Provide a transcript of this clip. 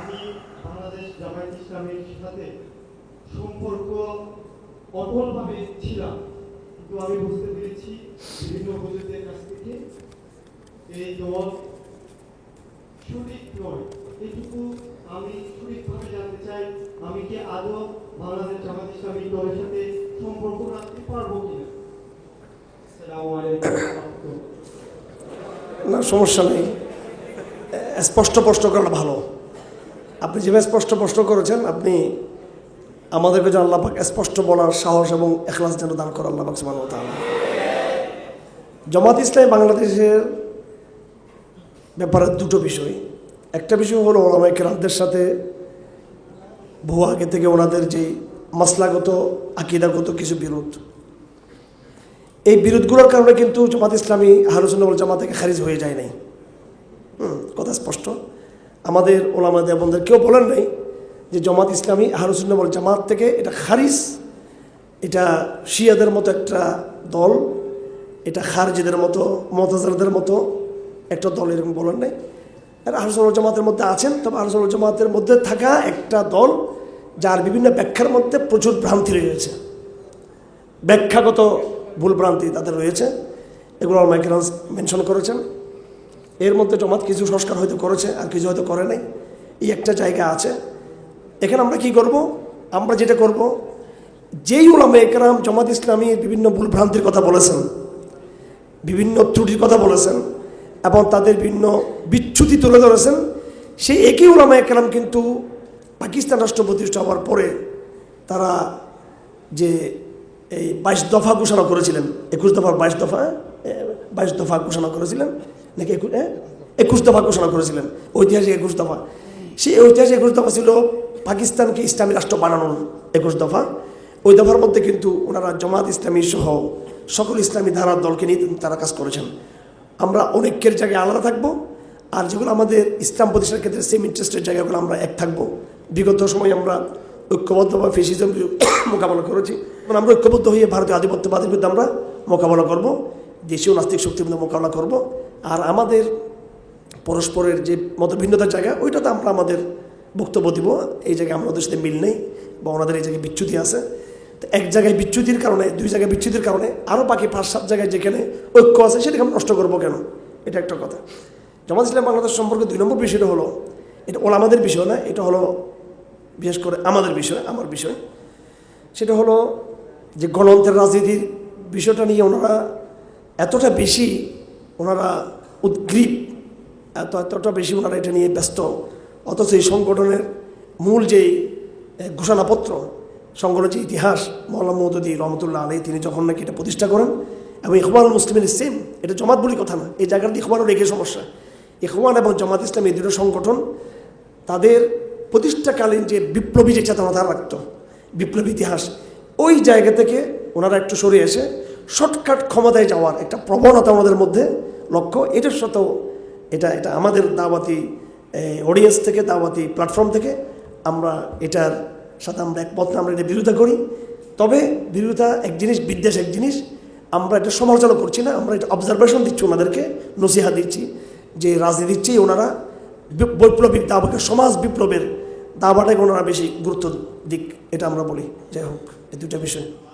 আমি বাংলাদেশ জামায়াত ইসলামের সাথে সম্পর্ক অটলভাবে ছিলাম, কিন্তু আমি বুঝতে পেরেছি বিভিন্ন হুজুরদের কাছ থেকে এই দল সঠিক নয়। এইটুকু আমি সঠিকভাবে জানতে চাই, আমি কি আদৌ বাংলাদেশ জামায়াত ইসলামী দলের সাথে সম্পর্ক রাখতে পারব কিনা? না, সমস্যা নেই। স্পষ্ট প্রশ্ন করা ভালো। আপনি যেভাবে স্পষ্ট প্রশ্ন করেছেন, আপনি আমাদেরকে যেন আল্লাহ পাক স্পষ্ট বলার সাহস এবং এখলাস যেন দান করে আল্লাহ পাক সুবহানাহু ওয়া তাআলা। জামাত ইসলামী বাংলাদেশের ব্যাপারে দুটো বিষয়। একটা বিষয় হলো ওলামাই কেরামদের সাথে বহু আগে থেকে ওনাদের যে মাসলাগত, আকিদাগত কিছু বিরোধ। এই বিরোধগুলোর কারণে কিন্তু জামাত ইসলামী আহরুসুল্লাহ জামাত থেকে খারিজ হয়ে যায় নাই। হুম, কথা স্পষ্ট। আমাদের ওলামা দেবনদের কেউ বলেন নাই যে জামাত ইসলামী আহরুসুল্লাহ জামাত থেকে এটা খারিজ, এটা শিয়াদের মতো একটা দল, এটা খারজিদের মতো মতাজারদের মতো একটা দল, এরকম বলেন নাই। আর আহরুসুল্লাহ জামাতের মধ্যে আছেন, তবে আহরুসুল্লাহ জামাতের মধ্যে থাকা একটা দল যার বিভিন্ন ব্যাখ্যার মধ্যে প্রচুর ভ্রান্তি রয়েছে। ব্যাখ্যাগত ভুলভ্রান্তি তাদের রয়েছে। এগুলো মাইক্রান্স মেনশন করেছেন। এর মধ্যে জমাত কিছু সংস্কার হয়তো করেছে আর কিছু হয়তো করে নাই। এই একটা জায়গা আছে। এখানে আমরা কি করব? আমরা যেটা করব, যেই ওলামা একরাম জমাত ইসলামী বিভিন্ন ভুলভ্রান্তির কথা বলেছেন, বিভিন্ন ত্রুটির কথা বলেছেন এবং তাদের বিভিন্ন বিচ্যুতি তুলে ধরেছেন, সেই একই ওলামা একরাম কিন্তু পাকিস্তান রাষ্ট্র প্রতিষ্ঠা হওয়ার পরে তারা যে এই বাইশ দফা ঘোষণা করেছিলেন, একুশ দফার বাইশ দফা বাইশ দফা ঘোষণা করেছিলেন। নাকি একুশ একুশ দফা ঘোষণা করেছিলেন, ঐতিহাসিক একুশ দফা। সেই ঐতিহাসিক একুশ দফা ছিল পাকিস্তানকে ইসলামী রাষ্ট্র বানানোর একুশ দফা। ওই দফার মধ্যে কিন্তু ওনারা জমাত ইসলামী সহ সকল ইসলামী ধারার দলকে নিয়ে তারা কাজ করেছেন। আমরা অনেকের জায়গায় আলাদা থাকব, আর যেগুলো আমাদের ইসলাম প্রতিষ্ঠার ক্ষেত্রে সেম ইন্টারেস্টের জায়গাগুলো আমরা এক থাকব। বিগত সময় আমরা ঐক্যবদ্ধ বা ফেসিজম মোকাবেলা করেছি। এবং আমরা ঐক্যবদ্ধ হয়ে ভারতীয় আধিপত্যবাদের বিরুদ্ধে আমরা মোকাবেলা করব, দেশীয় নাস্তিক শক্তির বিরুদ্ধে মোকাবেলা করব। আর আমাদের পরস্পরের যে মত ভিন্নতার জায়গা, ওইটাতে আমরা আমাদের বক্তব্য দিব। এই জায়গায় আমরা ওদের সাথে মিল নেই বা ওনাদের এই জায়গায় বিচ্যুতি আছে। তো এক জায়গায় বিচ্যুতির কারণে, দুই জায়গায় বিচ্যুতির কারণে, আরও বাকি পাঁচ, সাত জায়গায় যেখানে ঐক্য আছে, সেটাকে আমরা নষ্ট করব কেন? এটা একটা কথা। জামাত ইসলাম বাংলাদেশ সম্পর্কে দুই নম্বর বিষয়টা হলো, এটা ওলা আমাদের বিষয় না, এটা হলো বিশেষ করে আমাদের বিষয়, আমার বিষয়। সেটা হলো যে গণতন্ত্রের রাজনীতির বিষয়টা নিয়ে ওনারা এতটা বেশি ওনারা উদ্গ্রীব। এত, এতটা বেশি ওনারা এটা নিয়ে ব্যস্ত। অথচ এই সংগঠনের মূল যে ঘোষণাপত্র, সংগঠনের যে ইতিহাস, মৌলানা মৌদুদি রহমতুল্লাহ আলী তিনি যখন নাকি এটা প্রতিষ্ঠা করেন, এবং ইকবাল মুসলিমের সেম এটা জমাত বলি কথা না, এই জায়গাটা ইকবালও রেখে সমস্যা। ইকবাল এবং জামাত ইসলাম এই দুটো সংগঠন, তাদের প্রতিষ্ঠাকালীন যে বিপ্লবী যে চেতনা তারা রাখত, বিপ্লবী ইতিহাস, ওই জায়গা থেকে ওনারা একটু সরে এসে শর্টকাট ক্ষমতায় যাওয়ার একটা প্রবণতা আমাদের মধ্যে লক্ষ্য। এটার সাথেও এটা এটা আমাদের দাওয়াতি অডিয়েন্স থেকে, দাওয়াতি প্ল্যাটফর্ম থেকে আমরা এটার সাথে আমরা একমত আমরা এটা বিরোধিতা করি। তবে বিরোধিতা এক জিনিস, বিদ্বেষ এক জিনিস, আমরা এটা সমালোচনা করছি না, আমরা এটা অবজারভেশন দিচ্ছি ওনাদেরকে, নসিহা দিচ্ছি যে রাজনীতির চেয়ে ওনারা। বৈপ্লবিক দাবাকে, সমাজ বিপ্লবের দাবাটাকে ওনারা বেশি গুরুত্ব দিক, এটা আমরা বলি। যাই হোক, এই দুটা বিষয়।